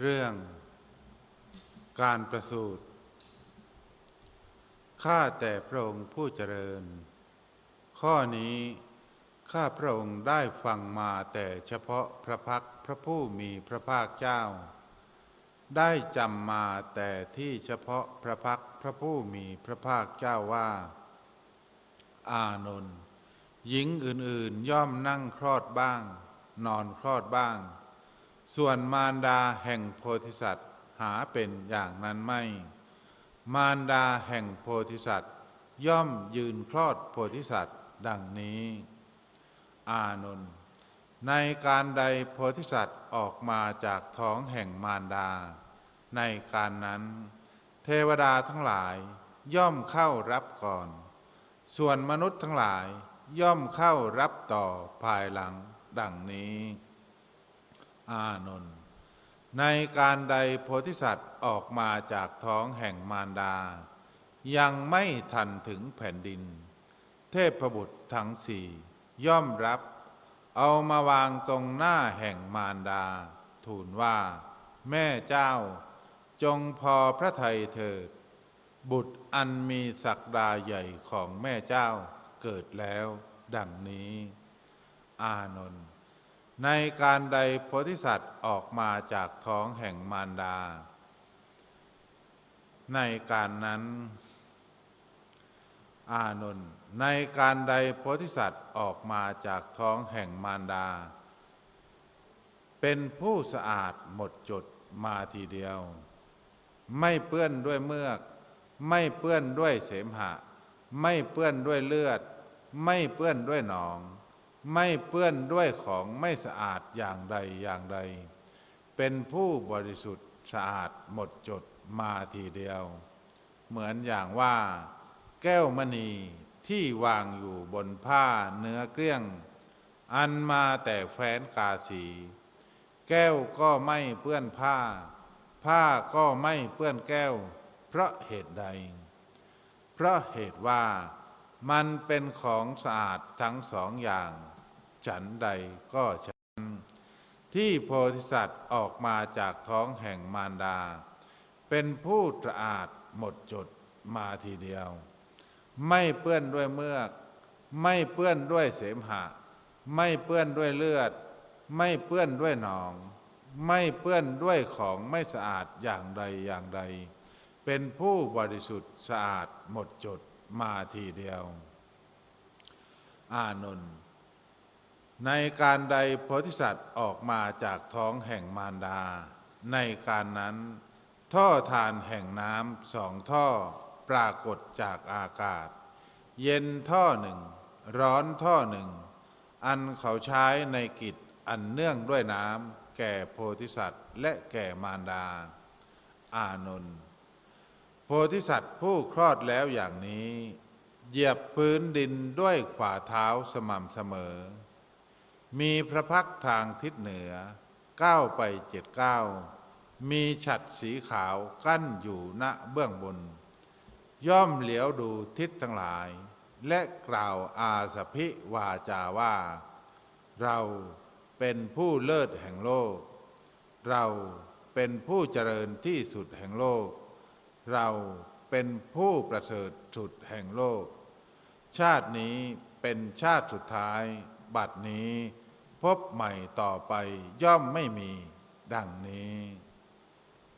เรื่องการประสูติข้าแต่พระองค์ผู้เจริญ ข้อนี้ข้าพระองค์ได้ฟังมาแต่เฉพาะพระพักพระผู้มีพระภาคเจ้า ได้จำมาแต่ที่เฉพาะพระพักพระผู้มีพระภาคเจ้าว่า อานนท์หญิงอื่นๆย่อมนั่งคลอดบ้าง นอนคลอดบ้าง ส่วนมารดาแห่งโพธิสัตว์หาเป็นอย่างนั้นไม่ มารดาแห่งโพธิสัตว์ย่อมยืนคลอดโพธิสัตว์ดังนี้ อานนท์ในการใดโพธิสัตว์ออกมาจากท้องแห่งมารดา ในการนั้น เทวดาทั้งหลายย่อมเข้ารับก่อน ส่วนมนุษย์ทั้งหลายย่อมเข้ารับต่อภายหลังดังนี้ อานนท์ในการใดโพธิสัตว์ออกมาจากท้องแห่งมารดา ยังไม่ทันถึงแผ่นดิน เทพบุตรทั้งสี่ย่อมรับ เอามาวางตรงหน้าแห่งมารดา ทูลว่า แม่เจ้า จงพอพระทัยเถิด บุตรอันมีศักดาใหญ่ของแม่เจ้าเกิดแล้ว ดังนี้ อานนท์ ในการใดโพธิสัตว์ออกมาจากท้องแห่งมารดา ในการนั้น อานนท์ในการใดโพธิสัตว์ออกมาจากท้องแห่งมารดา เป็นผู้สะอาดหมดจดมาทีเดียว ไม่เปื้อนด้วยเมือก ไม่เปื้อนด้วยเสมหะ ไม่เปื้อนด้วยเลือด ไม่เปื้อนด้วยหนอง ไม่เปื้อนด้วยของไม่สะอาดอย่างใดอย่างใด เป็นผู้บริสุทธิ์สะอาดหมดจดมาทีเดียว เหมือนอย่างว่า แก้วมณีที่วางอยู่บนผ้าเนื้อเกลี้ยง อันมาแต่แฟนกาสี แก้วก็ไม่เปื้อนผ้า ผ้าก็ไม่เปื้อนแก้ว เพราะเหตุใด เพราะเหตุว่า มันเป็นของสะอาดทั้งสองอย่าง ฉันใดก็ฉัน ที่โพธิสัตว์ออกมาจากท้องแห่งมารดา เป็นผู้สะอาดหมดจดมาทีเดียว ไม่เปื้อนด้วยเมือก ไม่เปื้อนด้วยเสมหะ ไม่เปื้อนด้วยเลือด ไม่เปื้อนด้วยหนอง ไม่เปื้อนด้วยของไม่สะอาดอย่างใดอย่างใด เป็นผู้บริสุทธิ์สะอาดหมดจด มาทีเดียว อานนท์ในการใดโพธิสัตว์ออกมาจากท้องแห่งมารดา ในการนั้น ท่อทานแห่งน้ำสองท่อปรากฏจากอากาศ เย็นท่อหนึ่ง ร้อนท่อหนึ่ง อันเขาใช้ในกิจอันเนื่องด้วยน้ำแก่โพธิสัตว์และแก่มารดา อานนท์ โพธิสัตว์ผู้คลอดแล้วอย่างนี้ เหยียบพื้นดินด้วยขวาเท้าสม่ำเสมอ มีพระพักทางทิศเหนือก้าวไปเจ็ดก้าวมีฉัดสีขาวกั้นอยู่ณเบื้องบน ย่อมเหลียวดูทิศทั้งหลาย และกล่าวอาสพิวาจาว่า เราเป็นผู้เลิศแห่งโลก เราเป็นผู้เจริญที่สุดแห่งโลก เราเป็นผู้ประเสริฐสุดแห่งโลก ชาตินี้เป็นชาติสุดท้าย บัดนี้ พบใหม่ต่อไปย่อมไม่มีดังนี้